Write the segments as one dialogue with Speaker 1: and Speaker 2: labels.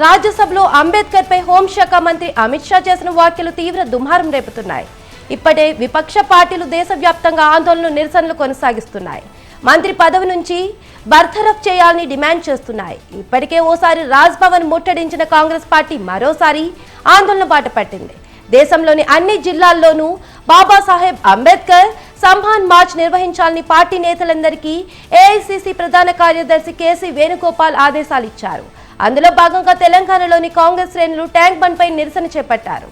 Speaker 1: రాజ్యసభలో అంబేద్కర్ పై హోంశాఖ మంత్రి అమిత్ షా చేసిన వ్యాఖ్యలు తీవ్ర దుమారం రేపుతున్నాయి. ఇప్పటే విపక్ష పార్టీలు దేశవ్యాప్తంగా ఆందోళనలు నిరసనలు కొనసాగిస్తున్నాయి. మంత్రి పదవి నుంచి బర్తరఫ్ చేయాలని డిమాండ్ చేస్తున్నాయి. ఇప్పటికే ఓసారి రాజ్ భవన్ ముట్టడించిన కాంగ్రెస్ పార్టీ మరోసారి ఆందోళన బాట పట్టింది. దేశంలోని అన్ని జిల్లాల్లోనూ బాబాసాహెబ్ అంబేద్కర్ సంభాన్ మార్చ్ నిర్వహించాలని పార్టీ నేతలందరికీ ఏఐసిసి ప్రధాన కార్యదర్శి కేసీ వేణుగోపాల్ ఆదేశాలు ఇచ్చారు. అందులో భాగంగా తెలంగాణలోని కాంగ్రెస్ శ్రేణులు ట్యాంక్ బండ్ పై నిరసన చేపట్టారు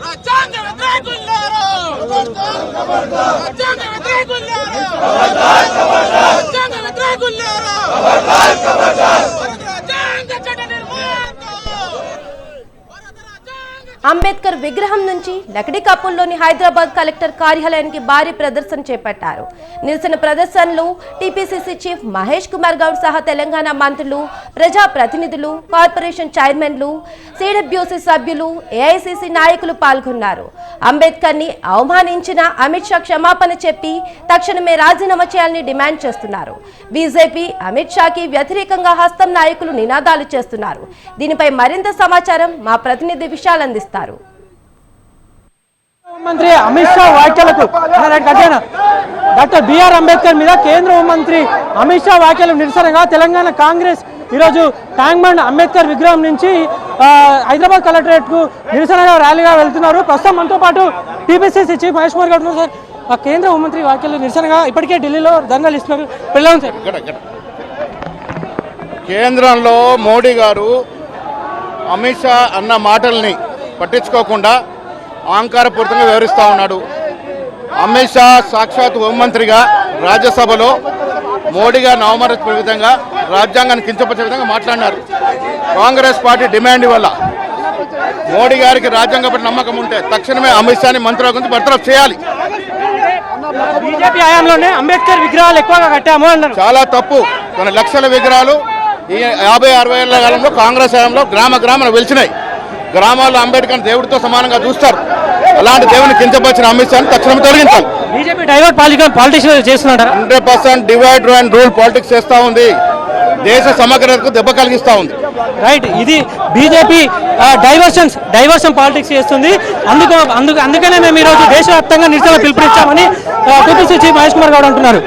Speaker 2: రాజ్యాంగ వ్యతిరేకులారా రాజ్యాంగ వ్యతిరేకులారా రాజ్యాంగ వ్యతిరేకులారా రాజ్యాంగ చట్ట నిర్మాణం భారత రాజ్యాంగ
Speaker 1: అంబేద్కర్ విగ్రహం నుంచి లకడీ కప్పుల్లోని హైదరాబాద్ కలెక్టర్ కార్యాలయానికి భారీ ప్రదర్శన చేపట్టారు. నిరసన ప్రదర్శనలు టీపీసీసీ చీఫ్ మహేష్ కుమార్ గౌడ్ సహా తెలంగాణ మంత్రులు ప్రజా ప్రతినిధులు కార్పొరేషన్ చైర్మన్లు సిడబ్ల్యూసీ సభ్యులు ఏఐసిసి నాయకులు పాల్గొన్నారు. అంబేద్కర్ని అవమానించిన అమిత్ షా క్షమాపణ చెప్పి తక్షణమే రాజీనామా చేయాలని డిమాండ్ చేస్తున్నారు. బీజేపీ అమిత్ షాకి వ్యతిరేకంగా హస్తం నాయకులు నినాదాలు చేస్తున్నారు. దీనిపై మరింత సమాచారం మా ప్రతినిధి విశాల్ అందిస్తారు.
Speaker 3: హోంమంత్రి అమిత్ షా వ్యాఖ్యలకు డాక్టర్ బిఆర్ అంబేద్కర్ మీద కేంద్ర హోంమంత్రి అమిత్ షా వ్యాఖ్యలు నిరసనగా తెలంగాణ కాంగ్రెస్ ఈరోజు ట్యాంక్ బండ్ అంబేద్కర్ విగ్రహం నుంచి హైదరాబాద్ కలెక్టరేట్కు నిరసనగా ర్యాలీగా వెళ్తున్నారు. ప్రస్తుతం మనతో పాటు టీపీసీసీ చీఫ్ మహేష్ కుమార్ గారు సార్. ఆ కేంద్ర హోంమంత్రి వ్యాఖ్యలు నిరసనగా ఇప్పటికే ఢిల్లీలో ధర్నాలు ఇస్తున్నారు పిల్లలు సార్
Speaker 4: ఇక్కడ కేంద్రంలో మోడీ గారు అమిత్ షా అన్న మాటల్ని పట్టించుకోకుండా అహంకారపూరితంగా వివరిస్తూ ఉన్నాడు. అమిత్ షా సాక్షాత్ హోంమంత్రిగా రాజ్యసభలో మోడీ గారిని అవమానించే విధంగా రాజ్యాంగాన్ని కించపరిచే విధంగా మాట్లాడినారు. కాంగ్రెస్ పార్టీ డిమాండ్ వల్ల మోడీ గారికి రాజ్యాంగ పట్ల నమ్మకం ఉంటే తక్షణమే అమిత్ షాని మంత్రుల గురించి బర్తరఫ్ చేయాలి.
Speaker 3: బీజేపీ హయాంలోనే అంబేద్కర్ విగ్రహాలు ఎక్కువగా కట్టాము అన్నారు.
Speaker 4: చాలా తప్పు. కొన్ని లక్షల విగ్రహాలు ఈ యాభై అరవై ఏళ్ళ కాలంలో కాంగ్రెస్ హయాంలో గ్రామ గ్రామాలు వెలిచినాయి. గ్రామాల్లో అంబేద్కర్ దేవుడితో సమానంగా చూస్తారు. అలాంటి దేవుని కించపరిచిన అమిత్ షాని తక్షణం తొలగించాలి.
Speaker 3: బీజేపీ డైవర్ట్ పాలిటిక్స్ చేస్తున్నారా?
Speaker 4: Hundred percent divide and rule politics చేస్తూ ఉంది. దేశ సమగ్రతకు దెబ్బ కలిగిస్తూ ఉంది.
Speaker 3: రైట్ ఇది బీజేపీ డైవర్షన్స్ డైవర్షన్ పాలిటిక్స్ చేస్తుంది. అందుకు అందుకు అందుకనే మేము ఈరోజు దేశవ్యాప్తంగా నిరసన పిలుపునిచ్చామని టీపీసీ చీఫ్ మహేష్ కుమార్ గౌడ్ అంటున్నారు.